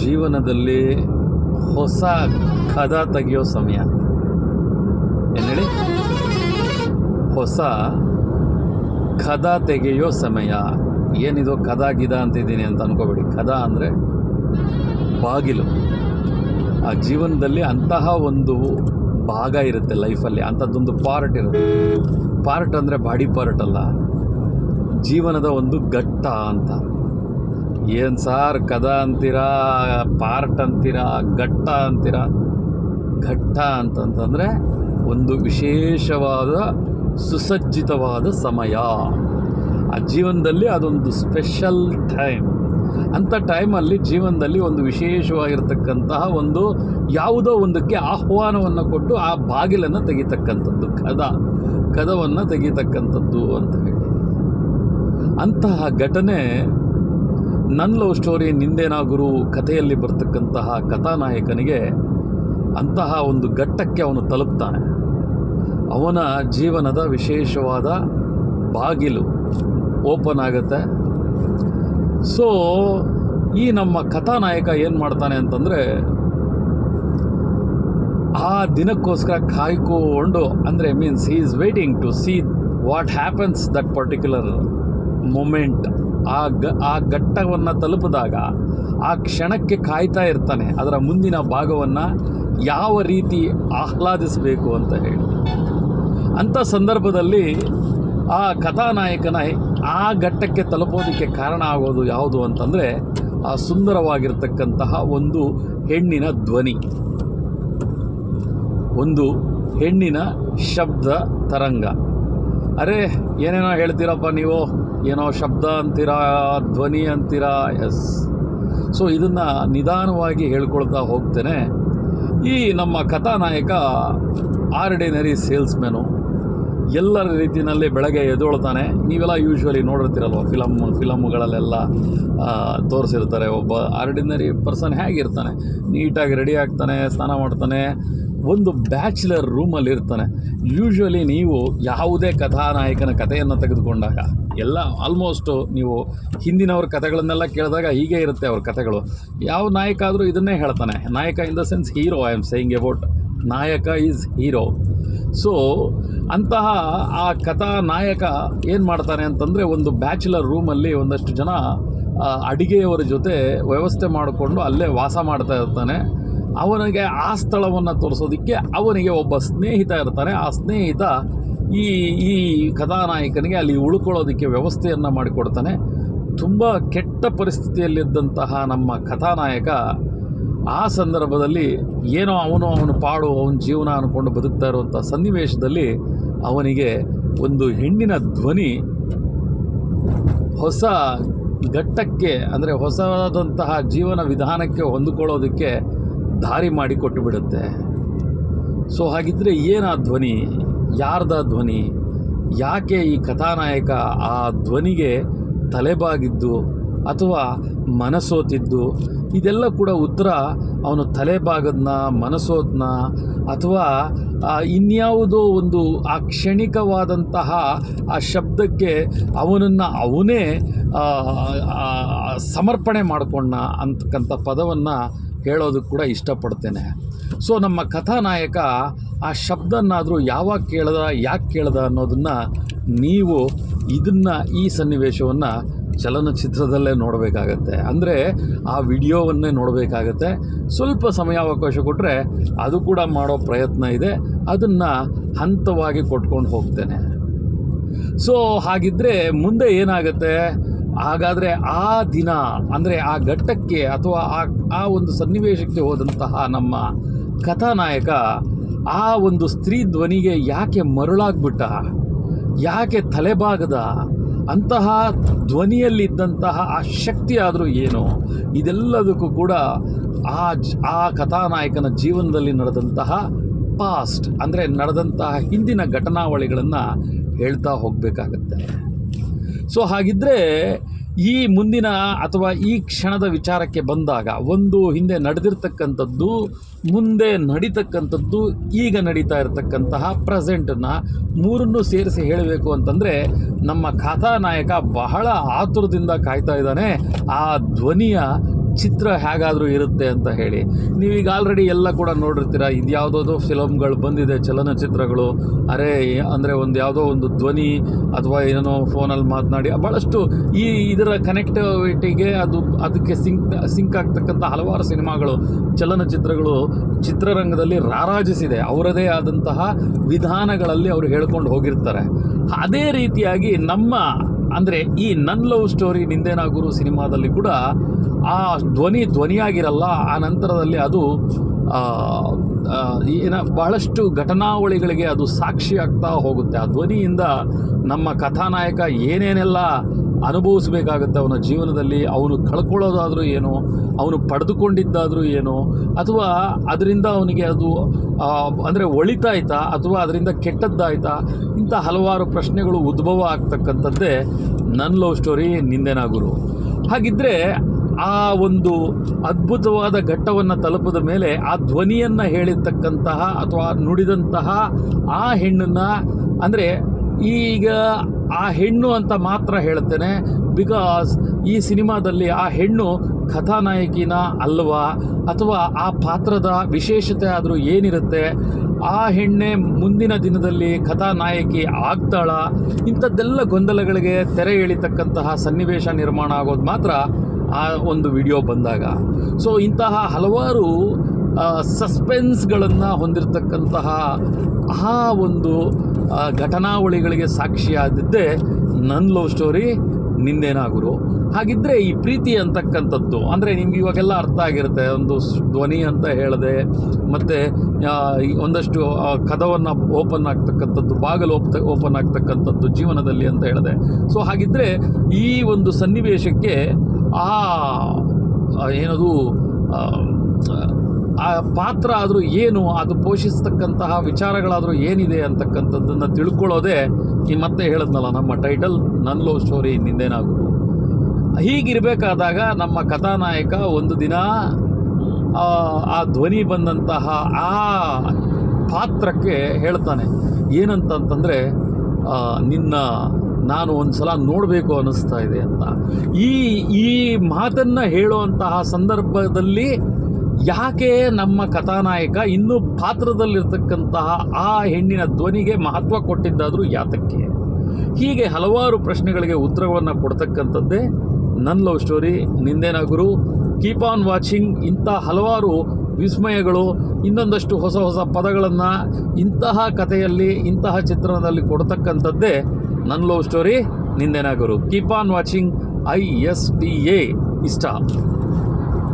ಜೀವನದಲ್ಲಿ ಹೊಸ ಕದ ತೆಗೆಯೋ ಸಮಯ. ಏನು ಹೊಸ ಕದ ತೆಗೆಯೋ ಸಮಯ. ಏನಿದು ಕದ ಗಿದ ಅಂತಿದ್ದೀನಿ ಅಂತ ಅನ್ಕೋಬೇಡಿ. ಕದ ಅಂದರೆ ಬಾಗಿಲು. ಆ ಜೀವನದಲ್ಲಿ ಅಂತಹ ಒಂದು ಭಾಗ ಇರುತ್ತೆ ಲೈಫಲ್ಲಿ, ಅಂಥದ್ದೊಂದು ಪಾರ್ಟ್ ಇರುತ್ತೆ. ಪಾರ್ಟ್ ಅಂದರೆ ಬಾಡಿ ಪಾರ್ಟ್ ಅಲ್ಲ. ಜೀವನದ ಒಂದು ಘಟ್ಟ ಅಂತ. ಏನು ಸಾರ್ ಕದ ಅಂತೀರಾ, ಪಾರ್ಟ್ ಅಂತೀರಾ, ಘಟ್ಟ ಅಂತೀರಾ? ಘಟ್ಟ ಅಂತಂತಂದರೆ ಒಂದು ವಿಶೇಷವಾದ ಸುಸಜ್ಜಿತವಾದ ಸಮಯ. ಆ ಜೀವನದಲ್ಲಿ ಅದೊಂದು ಸ್ಪೆಷಲ್ ಟೈಮ್. ಅಂಥ ಟೈಮಲ್ಲಿ ಜೀವನದಲ್ಲಿ ಒಂದು ವಿಶೇಷವಾಗಿರ್ತಕ್ಕಂತಹ ಒಂದು ಯಾವುದೋ ಒಂದಕ್ಕೆ ಆಹ್ವಾನವನ್ನು ಕೊಟ್ಟು ಆ ಬಾಗಿಲನ್ನು ತೆಗಿತಕ್ಕಂಥದ್ದು, ಕದ. ಕದವನ್ನು ತೆಗಿತಕ್ಕಂಥದ್ದು ಅಂತ ಹೇಳಿ. ಅಂತಹ ಘಟನೆ ನನ್ನ ಲವ್ ಸ್ಟೋರಿ ನಿಂದೇನಾ ಗುರು ಕಥೆಯಲ್ಲಿ ಬರ್ತಕ್ಕಂತಹ ಕಥಾನಾಯಕನಿಗೆ ಅಂತಹ ಒಂದು ಘಟ್ಟಕ್ಕೆ ಅವನು ತಲುಪ್ತಾನೆ. ಅವನ ಜೀವನದ ವಿಶೇಷವಾದ ಬಾಗಿಲು ಓಪನ್ ಆಗುತ್ತೆ. ಸೊ ಈ ನಮ್ಮ ಕಥಾನಾಯಕ ಏನು ಮಾಡ್ತಾನೆ ಅಂತಂದರೆ, ಆ ದಿನಕ್ಕೋಸ್ಕರ ಕಾಯ್ಕೊಂಡು, ಅಂದರೆ means he is waiting to see what happens that particular moment ಆ ಗ, ಆ ಘಟ್ಟವನ್ನು ತಲುಪಿದಾಗ ಆ ಕ್ಷಣಕ್ಕೆ ಕಾಯ್ತಾ ಇರ್ತಾನೆ. ಅದರ ಮುಂದಿನ ಭಾಗವನ್ನು ಯಾವ ರೀತಿ ಆಹ್ಲಾದಿಸಬೇಕು ಅಂತ ಹೇಳಿ. ಅಂಥ ಸಂದರ್ಭದಲ್ಲಿ ಆ ಕಥಾನಾಯಕನ ಆ ಘಟ್ಟಕ್ಕೆ ತಲುಪೋದಕ್ಕೆ ಕಾರಣ ಆಗೋದು ಯಾವುದು ಅಂತಂದರೆ ಆ ಸುಂದರವಾಗಿರ್ತಕ್ಕಂತಹ ಒಂದು ಹೆಣ್ಣಿನ ಧ್ವನಿ. ಒಂದು ಹೆಣ್ಣಿನ ಶಬ್ದ ತರಂಗ. ಅರೆ, ಏನೇನೋ ಹೇಳ್ತೀರಪ್ಪ ನೀವು? ಏನೋ ಶಬ್ದ ಅಂತೀರಾ, ಧ್ವನಿ ಅಂತೀರಾ, ಎಸ್. ಸೊ ಇದನ್ನು ನಿಧಾನವಾಗಿ ಹೇಳ್ಕೊಳ್ತಾ ಹೋಗ್ತೇನೆ. ಈ ನಮ್ಮ ಕಥಾನಾಯಕ, ಆರ್ಡಿನರಿ ಸೇಲ್ಸ್ಮೆನು ಎಲ್ಲರ ರೀತಿಯಲ್ಲಿ ಬೆಳಗ್ಗೆ ಎದೊಳ್ತಾನೆ ನೀವೆಲ್ಲ ಯೂಶ್ವಲಿ ನೋಡಿರ್ತೀರಲ್ವ ಫಿಲಮ್ ಫಿಲಮ್ಗಳಲ್ಲೆಲ್ಲ ತೋರಿಸಿರ್ತಾರೆ ಒಬ್ಬ ಆರ್ಡಿನರಿ ಪರ್ಸನ್ ಹೇಗಿರ್ತಾನೆ, ನೀಟಾಗಿ ರೆಡಿ ಆಗ್ತಾನೆ, ಸ್ನಾನ ಮಾಡ್ತಾನೆ ಒಂದು ಬ್ಯಾಚುಲರ್ ರೂಮಲ್ಲಿ ಇರ್ತಾನೆ. ಯೂಶ್ವಲಿ ನೀವು ಯಾವುದೇ ಕಥಾನಾಯಕನ ಕಥೆಯನ್ನು ತೆಗೆದುಕೊಂಡಾಗ, ಎಲ್ಲ ಆಲ್ಮೋಸ್ಟು ನೀವು ಹಿಂದಿನವ್ರ ಕಥೆಗಳನ್ನೆಲ್ಲ ಕೇಳಿದಾಗ ಹೀಗೆ ಇರುತ್ತೆ ಅವ್ರ ಕಥೆಗಳು. ಯಾವ ನಾಯಕ ಆದರೂ ಇದನ್ನೇ ಹೇಳ್ತಾನೆ. ನಾಯಕ in the sense hero I am saying about ನಾಯಕ ಈಸ್ ಹೀರೋ ಸೊ ಅಂತಹ ಆ ಕಥಾ ನಾಯಕ ಏನು ಮಾಡ್ತಾನೆ ಅಂತಂದರೆ ಒಂದು ಬ್ಯಾಚುಲರ್ ರೂಮಲ್ಲಿ ಒಂದಷ್ಟು ಜನ ಅಡಿಗೆಯವರ ಜೊತೆ ವ್ಯವಸ್ಥೆ ಮಾಡಿಕೊಂಡು ಅಲ್ಲೇ ವಾಸ ಮಾಡ್ತಾ ಇರ್ತಾನೆ. ಅವನಿಗೆ ಆ ಸ್ಥಳವನ್ನು ತೋರಿಸೋದಕ್ಕೆ ಅವನಿಗೆ ಒಬ್ಬ ಸ್ನೇಹಿತ ಇರ್ತಾನೆ. ಆ ಸ್ನೇಹಿತ ಈ ಈ ಕಥಾನಾಯಕನಿಗೆ ಅಲ್ಲಿ ಉಳ್ಕೊಳ್ಳೋದಕ್ಕೆ ವ್ಯವಸ್ಥೆಯನ್ನು ಮಾಡಿಕೊಡ್ತಾನೆ. ತುಂಬ ಕೆಟ್ಟ ಪರಿಸ್ಥಿತಿಯಲ್ಲಿದ್ದಂತಹ ನಮ್ಮ ಕಥಾನಾಯಕ ಆ ಸಂದರ್ಭದಲ್ಲಿ ಏನೋ ಅವನು ಅವನು ಪಾಡು, ಅವನ ಜೀವನ ಅಂದ್ಕೊಂಡು ಬದುಕ್ತಾ ಇರುವಂಥ ಸನ್ನಿವೇಶದಲ್ಲಿ ಅವನಿಗೆ ಒಂದು ಹೆಣ್ಣಿನ ಧ್ವನಿ ಹೊಸ ಘಟ್ಟಕ್ಕೆ, ಅಂದರೆ ಹೊಸದಂತಹ ಜೀವನ ವಿಧಾನಕ್ಕೆ ಹೊಂದಿಕೊಳ್ಳೋದಕ್ಕೆ ದಾರಿ ಮಾಡಿಕೊಟ್ಟು ಬಿಡುತ್ತೆ ಸೊ ಹಾಗಿದ್ದರೆ ಆ ಧ್ವನಿ? ಯಾರ್ದ ಧ್ವನಿ? ಯಾಕೆ ಈ ಕಥಾನಾಯಕ ಆ ಧ್ವನಿಗೆ ತಲೆಬಾಗಿದ್ದು ಅಥವಾ ಮನಸೋತಿದ್ದು? ಇದೆಲ್ಲ ಕೂಡ ಉತ್ತರ ಅವನು ತಲೆಬಾಗದ್ನ ಮನಸೋದ್ನ ಅಥವಾ ಇನ್ಯಾವುದೋ ಒಂದು ಆ ಕ್ಷಣಿಕವಾದಂತಹ ಆ ಶಬ್ದಕ್ಕೆ ಅವನನ್ನು ಅವನೇ ಸಮರ್ಪಣೆ ಮಾಡಿಕೊಂಡ ಅಂತಕ್ಕಂಥ ಪದವನ್ನು ಹೇಳೋದಕ್ಕೆ ಕೂಡ ಇಷ್ಟಪಡ್ತೇನೆ. ಸೊ ನಮ್ಮ ಕಥಾನಾಯಕ ಆ ಶಬ್ದನಾದರೂ ಯಾವಾಗ ಕೇಳ್ದ, ಯಾಕೆ ಕೇಳ್ದ ಅನ್ನೋದನ್ನು ನೀವು ಇದನ್ನು ಈ ಸನ್ನಿವೇಶವನ್ನು ಚಲನಚಿತ್ರದಲ್ಲೇ ನೋಡಬೇಕಾಗತ್ತೆ. ಅಂದರೆ ಆ ವಿಡಿಯೋವನ್ನೇ ನೋಡಬೇಕಾಗತ್ತೆ. ಸ್ವಲ್ಪ ಸಮಯಾವಕಾಶ ಕೊಟ್ಟರೆ ಅದು ಕೂಡ ಮಾಡೋ ಪ್ರಯತ್ನ ಇದೆ. ಅದನ್ನು ಹಂತವಾಗಿ ಕೊಟ್ಕೊಂಡು ಹೋಗ್ತೇನೆ. ಸೊ ಹಾಗಿದ್ದರೆ ಮುಂದೆ ಏನಾಗುತ್ತೆ? ಹಾಗಾದರೆ ಆ ದಿನ, ಅಂದರೆ ಆ ಘಟ್ಟಕ್ಕೆ ಅಥವಾ ಆ ಆ ಒಂದು ಸನ್ನಿವೇಶಕ್ಕೆ ಹೋದಂತಹ ನಮ್ಮ ಕಥಾನಾಯಕ ಆ ಒಂದು ಸ್ತ್ರೀ ಧ್ವನಿಗೆ ಯಾಕೆ ಮರುಳಾಗ್ಬಿಟ್ಟ? ಯಾಕೆ ತಲೆಬಾಗದ? ಅಂತಹ ಧ್ವನಿಯಲ್ಲಿದ್ದಂತಹ ಆ ಶಕ್ತಿ ಆದರೂ ಏನು? ಇದೆಲ್ಲದಕ್ಕೂ ಕೂಡ ಆ ಆ ಕಥಾನಾಯಕನ ಜೀವನದಲ್ಲಿ ನಡೆದಂತಹ ಪಾಸ್ಟ್ ಅಂದರೆ ನಡೆದಂತಹ ಹಿಂದಿನ ಘಟನಾವಳಿಗಳನ್ನು ಹೇಳ್ತಾ ಹೋಗಬೇಕಾಗತ್ತೆ. ಸೊ ಹಾಗಿದ್ದರೆ ಈ ಮುಂದಿನ ಅಥವಾ ಈ ಕ್ಷಣದ ವಿಚಾರಕ್ಕೆ ಬಂದಾಗ, ಒಂದು ಹಿಂದೆ ನಡೆದಿರ್ತಕ್ಕಂಥದ್ದು, ಮುಂದೆ ನಡೀತಕ್ಕಂಥದ್ದು, ಈಗ ನಡೀತಾ ಇರತಕ್ಕಂತಹ ಪ್ರೆಸೆಂಟನ್ನು ಮೂರನ್ನು ಸೇರಿಸಿ ಹೇಳಬೇಕು ಅಂತಂದರೆ, ನಮ್ಮ ಕಥಾನಾಯಕ ಬಹಳ ಆತುರದಿಂದ ಕಾಯ್ತಾ ಇದ್ದಾನೆ. ಆ ಧ್ವನಿಯ ಚಿತ್ರ ಹೇಗಾದರೂ ಇರುತ್ತೆ ಅಂತ ಹೇಳಿ. ನೀವೀಗ ಆಲ್ರೆಡಿ ಎಲ್ಲ ಕೂಡ ನೋಡಿರ್ತೀರ ಇದು ಯಾವುದಾದ್ರು ಫಿಲಮ್ಗಳು ಬಂದಿದೆ, ಚಲನಚಿತ್ರಗಳು. ಅರೆ, ಅಂದರೆ ಒಂದು ಯಾವುದೋ ಒಂದು ಧ್ವನಿ ಅಥವಾ ಏನೋ ಫೋನಲ್ಲಿ ಮಾತನಾಡಿ ಭಾಳಷ್ಟು ಈ ಇದರ ಕನೆಕ್ಟಿವಿಟಿಗೆ ಅದು, ಅದಕ್ಕೆ ಸಿಂಕ್ ಸಿಂಕ್ ಆಗ್ತಕ್ಕಂಥ ಹಲವಾರು ಸಿನಿಮಾಗಳು, ಚಲನಚಿತ್ರಗಳು ಚಿತ್ರರಂಗದಲ್ಲಿ ರಾರಾಜಿಸಿದೆ. ಅವರದೇ ಆದಂತಹ ವಿಧಾನಗಳಲ್ಲಿ ಅವರು ಹೇಳ್ಕೊಂಡು ಹೋಗಿರ್ತಾರೆ. ಅದೇ ರೀತಿಯಾಗಿ ನಮ್ಮ ಅಂದರೆ ಈ ನನ್ ಲವ್ ಸ್ಟೋರಿ ನಿಂದೇನ ಗುರು ಸಿನಿಮಾದಲ್ಲಿ ಕೂಡ ಆ ಧ್ವನಿ ಧ್ವನಿಯಾಗಿರಲ್ಲ, ಆ ನಂತರದಲ್ಲಿ ಅದು ಏನ ಬಹಳಷ್ಟು ಘಟನಾವಳಿಗಳಿಗೆ ಅದು ಸಾಕ್ಷಿ ಆಗ್ತಾ ಹೋಗುತ್ತೆ. ಆ ಧ್ವನಿಯಿಂದ ನಮ್ಮ ಕಥಾನಾಯಕ ಏನೇನೆಲ್ಲ ಅನುಭವಿಸಬೇಕಾಗುತ್ತೆ ಅವನ ಜೀವನದಲ್ಲಿ ಅವನು ಕಳ್ಕೊಳ್ಳೋದಾದರೂ ಏನು, ಅವನು ಪಡೆದುಕೊಂಡಿದ್ದಾದರೂ ಏನು, ಅಥವಾ ಅದರಿಂದ ಅವನಿಗೆ ಅದು ಅಂದರೆ ಒಳಿತಾಯ್ತಾ, ಅಥವಾ ಅದರಿಂದ ಕೆಟ್ಟದ್ದಾಯ್ತಾ, ಇಂಥ ಹಲವಾರು ಪ್ರಶ್ನೆಗಳು ಉದ್ಭವ ಆಗ್ತಕ್ಕಂಥದ್ದೇ ನನ್ನ ಲವ್ ಸ್ಟೋರಿ, ನಿಂದೆನ ಗುರು. ಹಾಗಿದ್ದರೆ ಆ ಒಂದು ಅದ್ಭುತವಾದ ಘಟ್ಟವನ್ನು ತಲುಪಿದ ಮೇಲೆ ಆ ಧ್ವನಿಯನ್ನು ಹೇಳಿರ್ತಕ್ಕಂತಹ ಅಥವಾ ನುಡಿದಂತಹ ಆ ಹೆಣ್ಣನ್ನು, ಅಂದರೆ ಈಗ ಆ ಹೆಣ್ಣು ಅಂತ ಮಾತ್ರ ಹೇಳ್ತೇನೆ. ಬಿಕಾಸ್ ಈ ಸಿನಿಮಾದಲ್ಲಿ ಆ ಹೆಣ್ಣು ಕಥಾನಾಯಕಿನ ಅಲ್ವಾ? ಅಥವಾ ಆ ಪಾತ್ರದ ವಿಶೇಷತೆ ಆದರೂ ಏನಿರುತ್ತೆ? ಆ ಹೆಣ್ಣೆ ಮುಂದಿನ ದಿನದಲ್ಲಿ ಕಥಾನಾಯಕಿ ಆಗ್ತಾಳ? ಇಂಥದ್ದೆಲ್ಲ ಗೊಂದಲಗಳಿಗೆ ತೆರೆ ಎಳಿತಕ್ಕಂತಹ ಸನ್ನಿವೇಶ ನಿರ್ಮಾಣ ಆಗೋದು ಮಾತ್ರ ಆ ಒಂದು ವಿಡಿಯೋ ಬಂದಾಗ. ಸೊ ಇಂತಹ ಹಲವಾರು ಸಸ್ಪೆನ್ಸ್ಗಳನ್ನು ಹೊಂದಿರತಕ್ಕಂತಹ ಆ ಒಂದು ಘಟನಾವಳಿಗಳಿಗೆ ಸಾಕ್ಷಿಯಾದದ್ದೇ ನನ್ನ ಲವ್ ಸ್ಟೋರಿ ನಿಂದೇನಾಗುರು ಹಾಗಿದ್ದರೆ ಈ ಪ್ರೀತಿ ಅಂತಕ್ಕಂಥದ್ದು ಅಂದರೆ ನಿಮ್ಗೆ ಇವಾಗೆಲ್ಲ ಅರ್ಥ ಆಗಿರುತ್ತೆ ಒಂದು ಧ್ವನಿ ಅಂತ ಹೇಳಿದೆ ಮತ್ತು ಒಂದಷ್ಟು ಕದವನ್ನು ಓಪನ್ ಆಗ್ತಕ್ಕಂಥದ್ದು ಬಾಗಲು ಓಪ್ ಓಪನ್ ಆಗ್ತಕ್ಕಂಥದ್ದು ಜೀವನದಲ್ಲಿ ಅಂತ ಹೇಳಿದೆ. ಸೊ ಹಾಗಿದ್ದರೆ ಈ ಒಂದು ಸನ್ನಿವೇಶಕ್ಕೆ ಆ, ಏನದು ಆ, ಪಾತ್ರ ಆದರೂ ಏನು ಅದು ಪೋಷಿಸ್ತಕ್ಕಂತಹ ವಿಚಾರಗಳಾದರೂ ಏನಿದೆ ಅಂತಕ್ಕಂಥದ್ದನ್ನು ತಿಳ್ಕೊಳ್ಳೋದೇ ಈ ಮತ್ತೆ ಹೇಳಿದ್ನಲ್ಲ ನಮ್ಮ ಟೈಟಲ್ ನನ್ನ ಲವ್ ಸ್ಟೋರಿ ನಿಂದೇನಾಗುವುದು ಹೀಗಿರಬೇಕಾದಾಗ ನಮ್ಮ ಕಥಾನಾಯಕ ಒಂದು ದಿನ ಆ ಧ್ವನಿ ಬಂದಂತಹ ಆ ಪಾತ್ರಕ್ಕೆ ಹೇಳ್ತಾನೆ ಏನಂತಂತಂದರೆ ನಿನ್ನ ನಾನು ಒಂದು ಸಲ ನೋಡಬೇಕು ಅನ್ನಿಸ್ತಾ ಇದೆ ಅಂತ. ಈ ಈ ಮಾತನ್ನು ಹೇಳುವಂತಹ ಸಂದರ್ಭದಲ್ಲಿ ಯಾಕೆ ನಮ್ಮ ಕಥಾನಾಯಕ ಇನ್ನೂ ಪಾತ್ರದಲ್ಲಿರ್ತಕ್ಕಂತಹ ಆ ಹೆಣ್ಣಿನ ಧ್ವನಿಗೆ ಮಹತ್ವ ಕೊಟ್ಟಿದ್ದಾದರೂ ಯಾತಕ್ಕೆ? ಹೀಗೆ ಹಲವಾರು ಪ್ರಶ್ನೆಗಳಿಗೆ ಉತ್ತರವನ್ನು ಕೊಡ್ತಕ್ಕಂಥದ್ದೇ ನನ್ನ ಲವ್ ಸ್ಟೋರಿ. ನಿಂದೇನ ಗುರು? Keep on watching. ಇಂಥ ಹಲವಾರು ವಿಸ್ಮಯಗಳು, ಇನ್ನೊಂದಷ್ಟು ಹೊಸ ಹೊಸ ಪದಗಳನ್ನು ಇಂತಹ ಕಥೆಯಲ್ಲಿ, ಇಂತಹ ಚಿತ್ರಣದಲ್ಲಿ ಕೊಡ್ತಕ್ಕಂಥದ್ದೇ ನನ್ನ ಲವ್ ಸ್ಟೋರಿ. ನಿಂದೇನ ಗುರು? Keep on watching. I S T A. ಇಷ್ಟ.